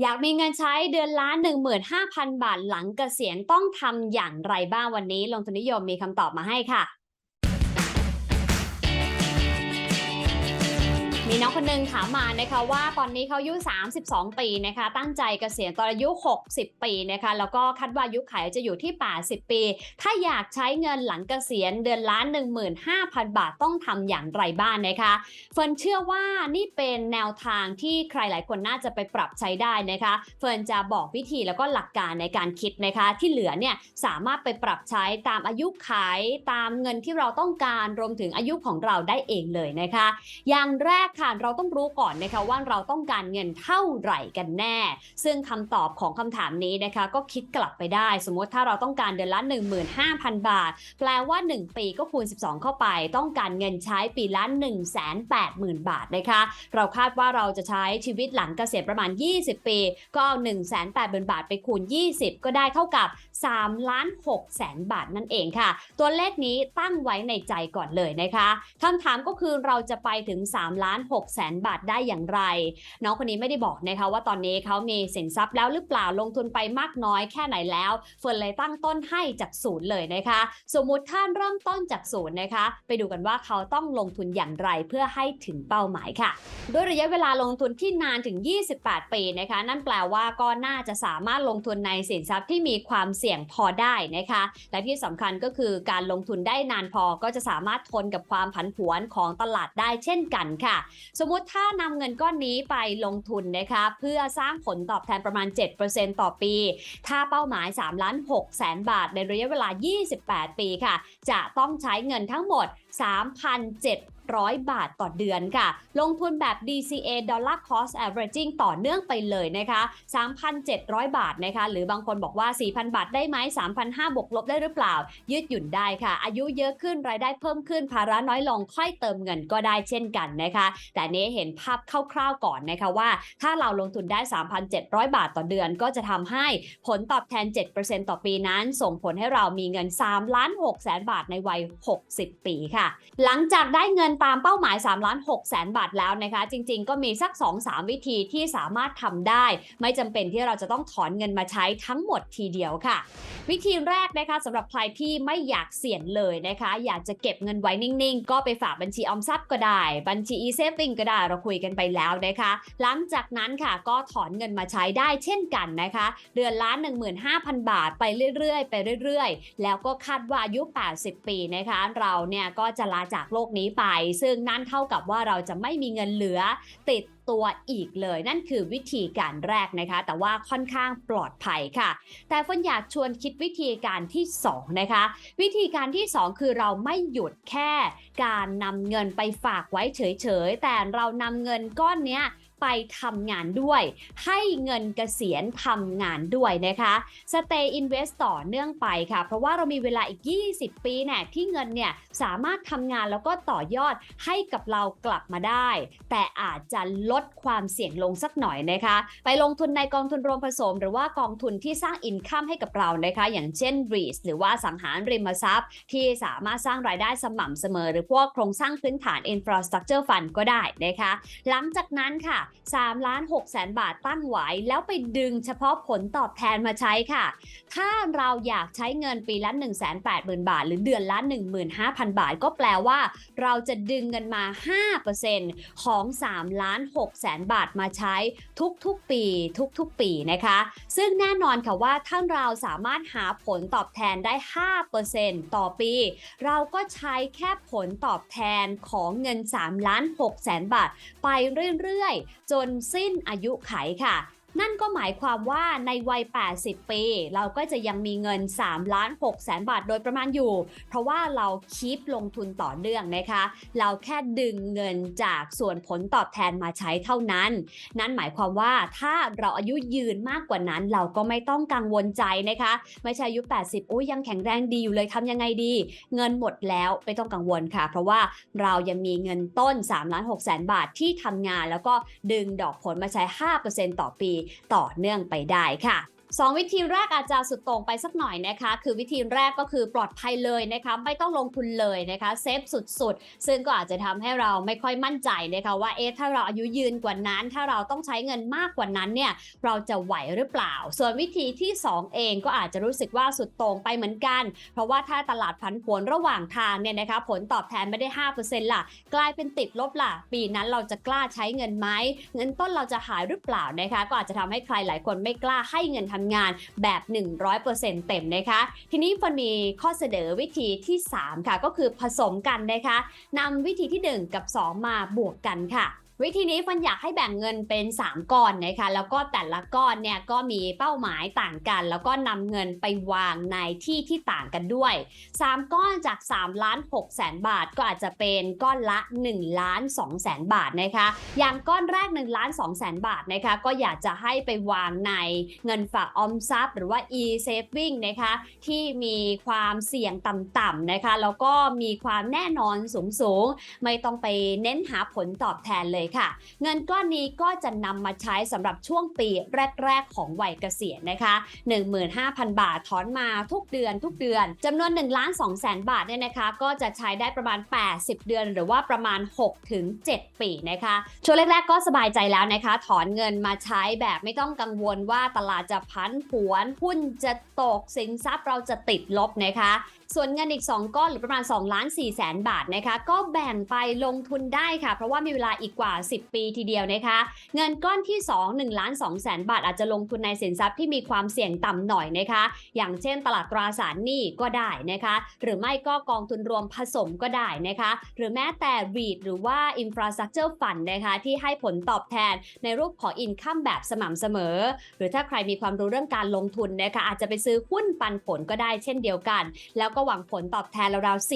อยากมีเงินใช้เดือนละ15,000 บาทหลังเกษียณต้องทำอย่างไรบ้างวันนี้ ลงทุนนิยมมีคำตอบมาให้ค่ะ มีน้องคนหนึงถามมานะคะว่าตอนนี้เขาอายุ 32 ปีนะคะ ตั้งใจเกษียณตอนอายุ 60 ปีนะคะ แล้วก็คาดว่าอายุขัยจะอยู่ที่ 80 ปี ถ้าอยากใช้เงินหลังเกษียณเดือนละ15,000 บาทต้องทำอย่างไรบ้างนะคะ เฟิร์นเชื่อว่านี่เป็นแนวทางที่ใครหลายคนน่าจะไปปรับใช้ได้นะคะ เฟิร์นจะบอกวิธีแล้วก็หลักการในการคิดนะคะ ที่เหลือเนี่ยสามารถไปปรับใช้ตามอายุขายตามเงินที่เราต้องการรวมถึงอายุของเราได้เองเลยนะคะ อย่างแรกค่ะเราต้องรู้ก่อนนะคะว่าเราต้องการเงินเท่าไหร่กันแน่ ซึ่งคำตอบของคำถามนี้นะคะก็คิดกลับไปได้ สมมติถ้าเราต้องการเดือนละ 15,000 บาท แปลว่า 1 ปีก็คูณ 12 เข้าไป ต้องการเงินใช้ปีละ 180,000 บาทนะคะ เราคาดว่าเราจะใช้ชีวิตหลังเกษียณประมาณ 20 ปี ก็เอา180,000 บาทไปคูณ 20 ก็ได้เท่ากับ 3ล้าน6แสนบาทนั่นเองค่ะ ตัวเลขนี้ตั้งไว้ในใจก่อนเลยนะคะคำถามก็คือเราจะไปถึง3ล้าน6แสนบาทได้อย่างไร น้องคนนี้ไม่ได้บอกนะคะว่าตอนนี้เขามีสินทรัพย์แล้วหรือเปล่าลงทุนไปมากน้อยแค่ไหนแล้วเฟิร์นเลยตั้งต้นให้จากศูนย์เลยนะคะ สมมุติถ้าเริ่มต้นจากศูนย์นะคะ ไปดูกันว่าเขาต้องลงทุนอย่างไรเพื่อให้ถึงเป้าหมายค่ะ ด้วยระยะเวลาลงทุนที่นานถึง 28 ปีนะคะ นั่นแปลว่าก็น่าจะสามารถลงทุนในสินทรัพย์ที่มีความเสี่ยงพอได้นะคะ และที่สำคัญก็คือการลงทุนได้นานพอก็จะสามารถทนกับความผันผวนของตลาดได้เช่นกันค่ะ สมมุติถ้านำเงินก้อนนี้ไปลงทุนนะคะเพื่อสร้างผลตอบแทนประมาณ 7%ต่อปี ถ้าเป้าหมาย3ล้าน6แสนบาทในระยะเวลา 28 ปีค่ะ จะต้องใช้เงินทั้งหมด 3,700 บาทต่อเดือนค่ะ ลงทุนแบบ DCA Dollar Cost Averaging ต่อเนื่องไปเลยนะคะ 3,700 บาทนะคะ หรือบางคนบอกว่า 4,000 บาทได้ไหม3,500บวกลบได้หรือเปล่า ยืดหยุ่นได้ค่ะ อายุเยอะขึ้นรายได้เพิ่มขึ้นภาระน้อยลงค่อยเติมเงินก็ได้เช่นกันนะคะ แต่นี้เห็นภาพคร่าวๆก่อนนะคะว่า ถ้าเราลงทุนได้ 3,700 บาทต่อเดือน ก็จะทำให้ผลตอบแทน 7%ต่อปีนั้น ส่งผลให้เรามีเงิน3ล้าน6แสนบาทในวัย 60 ปีค่ะ หลังจากได้เงินตามเป้าหมาย 3 ล้าน6แสนบาทแล้วนะคะ จริง ๆ ก็มีสัก 2-3 วิธีที่สามารถทำได้ ไม่จำเป็นที่เราจะต้องถอนเงินมาใช้ทั้งหมดทีเดียวค่ะ วิธีแรกนะคะสำหรับใครที่ไม่อยากเสี่ยงเลยนะคะ อยากจะเก็บเงินไว้นิ่งๆ ก็ไปฝากบัญชีออมทรัพย์ก็ได้ บัญชี e-saving ก็ได้เราคุยกันไปแล้วนะคะ หลังจากนั้นค่ะก็ถอนเงินมาใช้ได้เช่นกันนะคะ เดือนละ15,000 บาทไปเรื่อยๆ ไปเรื่อยๆ แล้วก็คาดว่าอายุ 80 ปีนะคะ เราเนี่ยก็จะลาจากโลกนี้ไปซึ่งนั่นเท่ากับว่าเราจะไม่มีเงินเหลือติดตัวอีกเลยนั่นคือวิธีการแรกนะคะ แต่ว่าค่อนข้างปลอดภัยค่ะ แต่ฝนอยากชวนคิดวิธีการที่ 2 นะคะ วิธีการที่ 2 คือเราไม่หยุดแค่การนำเงินไปฝากไว้เฉยๆ แต่เรานำเงินก้อนเนี้ย ไปทำงานด้วย ให้เงินเกษียณทำงานด้วยนะคะ Stay Invest ต่อเนื่องไปค่ะ เพราะว่าเรามีเวลาอีก 20 ปีเนี่ยที่เงินเนี่ยสามารถทำงานแล้วก็ต่อยอดให้กับเรากลับมาได้ แต่อาจจะลดความเสี่ยงลงสักหน่อยนะคะ ไปลงทุนในกองทุนรวมผสม หรือว่ากองทุนที่สร้างอินคัมให้กับเรานะคะ อย่างเช่น REIT หรือว่าสังหารริมทรัพย์ ที่สามารถสร้างรายได้สม่ำเสมอ หรือพวกโครงสร้างพื้นฐาน Infrastructure Fund ก็ได้นะคะ หลังจากนั้นค่ะ3 ล้าน6แสนบาทตั้งไว้แล้วไปดึงเฉพาะผลตอบแทนมาใช้ค่ะ ถ้าเราอยากใช้เงินปีละ 180,000 บาท หรือเดือนละ 15,000 บาท ก็แปลว่า เราจะดึงเงินมา 5%ของ 3 ล้าน6แสนบาทมาใช้ทุกๆ ปีทุกๆ ปีนะคะ ซึ่งแน่นอนค่ะว่าถ้าเราสามารถหาผลตอบแทนได้ 5%ต่อปี เราก็ใช้แค่ผลตอบแทนของเงิน 3 ล้าน6แสนบาท ไปเรื่อยๆ จนสิ้นอายุไขค่ะ นั่นก็หมายความว่าในวัย 80 ปี เราก็จะยังมีเงิน3ล้าน6แสนบาทโดยประมาณอยู่ เพราะว่าเราคีปลงทุนต่อเนื่องนะคะ เราแค่ดึงเงินจากส่วนผลตอบแทนมาใช้เท่านั้น นั่นหมายความว่าถ้าเราอายุยืนมากกว่านั้น เราก็ไม่ต้องกังวลใจนะคะ ไม่ใช่อายุ 80อุ้ยยังแข็งแรงดีอยู่เลยทำยังไงดี เงินหมดแล้วไม่ต้องกังวลค่ะ เพราะว่าเรายังมีเงินต้น3ล้าน6แสนบาทที่ทำงาน แล้วก็ดึงดอกผลมาใช้ 5%ต่อปีต่อเนื่องไปได้ค่ะ สองวิธีแรกอาจจะสุดโต่งไปสักหน่อยนะคะ คือวิธีแรกก็คือปลอดภัยเลยนะคะไม่ต้องลงทุนเลยนะคะเซฟสุดๆ ซึ่งก็อาจจะทำให้เราไม่ค่อยมั่นใจนะคะว่าเอ๊ะถ้าเราอายุยืนกว่านั้น ถ้าเราต้องใช้เงินมากกว่านั้นเนี่ยเราจะไหวหรือเปล่า ส่วนวิธีที่ 2 เองก็อาจจะรู้สึกว่าสุดโต่งไปเหมือนกัน เพราะว่าถ้าตลาดผันผวนระหว่างทางเนี่ยนะคะผลตอบแทนไม่ได้ 5%ล่ะ กลายเป็นติดลบล่ะ ปีนั้นเราจะกล้าใช้เงินไหมเงินต้นเราจะหายหรือเปล่านะคะก็อาจจะทำให้ใครหลายคนไม่กล้าให้เงินทำงานแบบ 100%เต็มนะคะ ทีนี้มันมีข้อเสนอวิธีที่ 3 ค่ะ ก็คือผสมกันนะคะนำวิธีที่ 1 กับ 2 มาบวกกันค่ะ วิธีนี้ฟันอยากให้แบ่งเงินเป็น 3 ก้อนนะคะ แล้วก็แต่ละก้อนเนี่ยก็มีเป้าหมายต่างกัน แล้วก็นำเงินไปวางในที่ที่ต่างกันด้วย 3 ก้อนจาก3ล้าน6แสนบาทก็อาจจะเป็นก้อนละ1ล้าน2แสนบาทนะคะ อย่างก้อนแรก1ล้าน2แสนบาทนะคะ ก็อยากจะให้ไปวางในเงินฝากออมทรัพย์ หรือว่า e-saving นะคะ ที่มีความเสี่ยงต่ำๆนะคะ แล้วก็มีความแน่นอนสูงๆ ไม่ต้องไปเน้นหาผลตอบแทนเลยค่ะ เงินก้อนนี้ก็จะนำมาใช้สำหรับช่วงปีแรก ๆ ของวัยเกษียณนะคะ 15,000 บาทถอนมาทุกเดือนทุกเดือนจำนวน1ล้าน2แสนบาทเนี่ยนะคะ ก็จะใช้ได้ประมาณ 80 เดือน หรือว่าประมาณ6ถึง7ปีนะคะ ช่วงแรก ๆ ก็สบายใจแล้วนะคะ ถอนเงินมาใช้แบบไม่ต้องกังวลว่าตลาดจะพันผวนหุ้นจะตกสินทรัพย์เราจะติดลบนะคะ ส่วนเงินอีก 2 ก้อนหรือประมาณ2ล้าน4แสนบาทนะคะ ก็แบ่งไปลงทุนได้ค่ะ เพราะว่ามีเวลาอีกกว่า 10 ปีทีเดียวนะคะ เงินก้อนที่ 2 1ล้าน2แสนบาท อาจจะลงทุนในสินทรัพย์ที่มีความเสี่ยงต่ำหน่อยนะคะ อย่างเช่นตลาดตราสารหนี้ก็ได้นะคะ หรือไม่ก็กองทุนรวมผสมก็ได้นะคะ หรือแม้แต่ REIT หรือว่า Infrastructure Fund นะคะที่ให้ผลตอบแทนในรูปของ Income แบบสม่ำเสมอ หรือถ้าใครมีความรู้เรื่องการลงทุนนะคะอาจจะไปซื้อหุ้นปันผลก็ได้เช่นเดียวกัน แล้วก็หวังผลตอบแทนราวๆ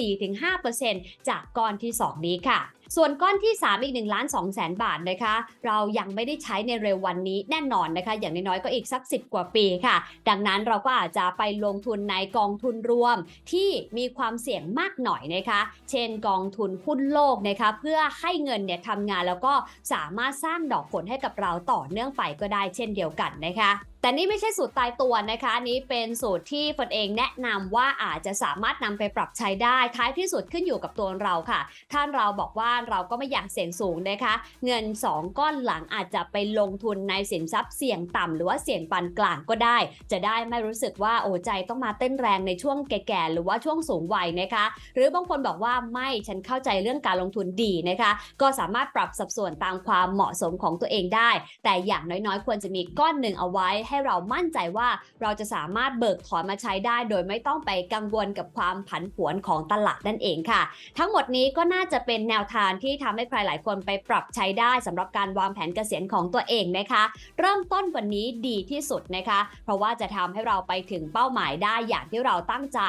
4-5%จากก้อนที่ 2 นี้ค่ะส่วนก้อนที่ 3 อีก1ล้าน2แสนบาทนะคะ เรายังไม่ได้ใช้ในเร็ววันนี้แน่นอนนะคะ อย่างน้อยๆก็อีกสัก 10 กว่าปีค่ะ ดังนั้นเราก็อาจจะไปลงทุนในกองทุนรวมที่มีความเสี่ยงมากหน่อยนะคะ เช่นกองทุนหุ้นโลกนะคะ เพื่อให้เงินเนี่ยทำงานแล้วก็สามารถสร้างดอกผลให้กับเราต่อเนื่องไปก็ได้เช่นเดียวกันนะคะแต่นี่ไม่ใช่สูตรตายตัวนะคะอันนี้เป็นสูตรที่ฝนเองแนะนำว่าอาจจะสามารถนำไปปรับใช้ได้ท้ายที่สุดขึ้นอยู่กับตัวเราค่ะท่านเราบอกว่าเราก็ไม่อยากเสี่ยงสูงนะคะ เงิน 2 ก้อนหลังอาจจะไปลงทุนในสินทรัพย์เสี่ยงต่ำหรือว่าเสี่ยงปานกลางก็ได้ จะได้ไม่รู้สึกว่าโอ้ใจต้องมาเต้นแรงในช่วงแก่ๆหรือว่าช่วงสูงวัยนะคะ หรือบางคนบอกว่าไม่ฉันเข้าใจเรื่องการลงทุนดีนะคะ ก็สามารถปรับสัดส่วนตามความเหมาะสมของตัวเองได้ แต่อย่างน้อยๆ ควรจะมีก้อนหนึ่งเอาไว้ ให้เรามั่นใจว่าเราจะสามารถเบิกถอนมาใช้ได้ โดยไม่ต้องไปกังวลกับความผันผวนของตลาดนั่นเองค่ะ ทั้งหมดนี้ก็น่าจะเป็นแนวทางที่ทำให้ใครหลายคนไปปรับใช้ได้สำหรับการวางแผนเกษียณของตัวเองนะคะ เริ่มต้นวันนี้ดีที่สุดนะคะ เพราะว่าจะทำให้เราไปถึงเป้าหมายได้อย่างที่เราตั้งใจ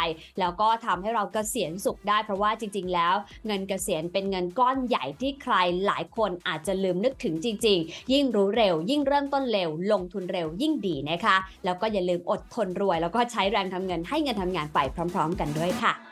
แล้วก็ทำให้เราเกษียณสุขได้ เพราะว่าจริง ๆ แล้ว เงินเกษียณเป็นเงินก้อนใหญ่ที่ใครหลายคนอาจจะลืมนึกถึงจริง ๆ ยิ่งรู้เร็ว ยิ่งเริ่มต้นเร็ว ลงทุนเร็วยิ่งดีนะคะ แล้วก็อย่าลืมอดทนรวย แล้วก็ใช้แรงทำเงินให้เงินทำงานไปพร้อม ๆ กันด้วยค่ะ